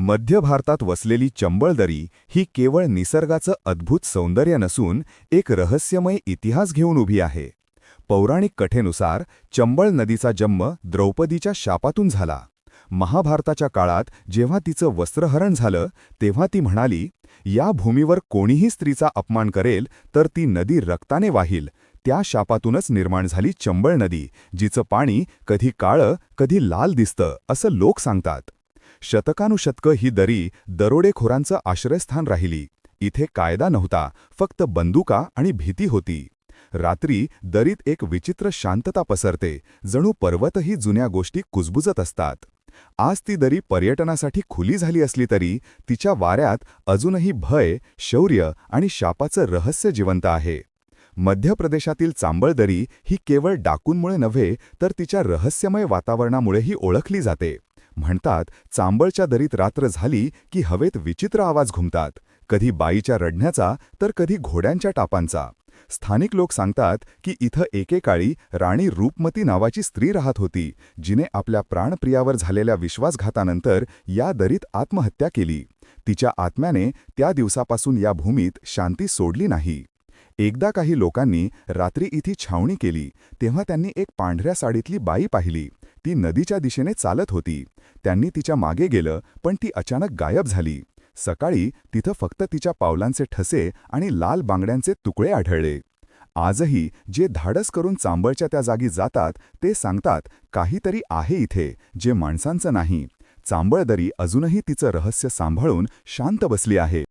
मध्य भारतात वसलेली चंबळदरी ही केवळ निसर्गाचं अद्भुत सौंदर्य नसून एक रहस्यमय इतिहास घेऊन उभी आहे. पौराणिक कथेनुसार चंबळ नदीचा जन्म द्रौपदीच्या शापातून झाला. महाभारताच्या काळात जेव्हा तिचं वस्त्रहरण झालं तेव्हा ती म्हणाली या भूमीवर कोणीही स्त्रीचा अपमान करेल तर ती नदी रक्ताने वाहील. त्या शापातूनच निर्माण झाली चंबळ नदी जिचं पाणी कधी काळं कधी लाल दिसतं असं लोक सांगतात. शतकानुशतकं ही दरी दरोडेखोरांचं आश्रयस्थान राहिली. इथे कायदा नव्हता फक्त बंदुका आणि भीती होती. रात्री दरीत एक विचित्र शांतता पसरते जणू पर्वतही जुन्या गोष्टी कुजबुजत असतात. आज ती दरी पर्यटनासाठी खुली झाली असली तरी तिच्या वाऱ्यात अजूनही भय शौर्य आणि शापाचं रहस्य जिवंत आहे. मध्य प्रदेशातील चांबळ दरी ही केवळ डाकूंमुळे नव्हे तर तिच्या रहस्यमय वातावरणामुळेही ओळखली जाते. म्हणतात चांबळच्या दरीत रात्र झाली की हवेत विचित्र आवाज घुमतात. कधी बाईच्या रडण्याचा तर कधी घोड्यांच्या टापांचा. स्थानिक लोक सांगतात की इथं एकेकाळी राणी रूपमती नावाची स्त्री राहत होती जिने आपल्या प्राणप्रियावर झालेल्या विश्वासघातानंतर या दरीत आत्महत्या केली. तिच्या आत्म्याने त्या दिवसापासून या भूमीत शांती सोडली नाही. एकदा काही लोकांनी रात्री इथे छावणी केली तेव्हा त्यांनी एक पांढऱ्या साडीतली बाई पाहिली. ती नदीच्या दिशेने चालत होती. त्यांनी तिच्यामागे गेलं पण ती अचानक गायब झाली. सकाळी तिथं फक्त तिच्या पावलांचे ठसे आणि लाल बांगड्यांचे तुकडे आढळले. आजही जे धाडस करून चांबळच्या त्या जागी जातात ते सांगतात काहीतरी आहे इथे जे माणसांचं नाही. चांबळदरी अजूनही तिचं रहस्य सांभाळून शांत बसली आहे.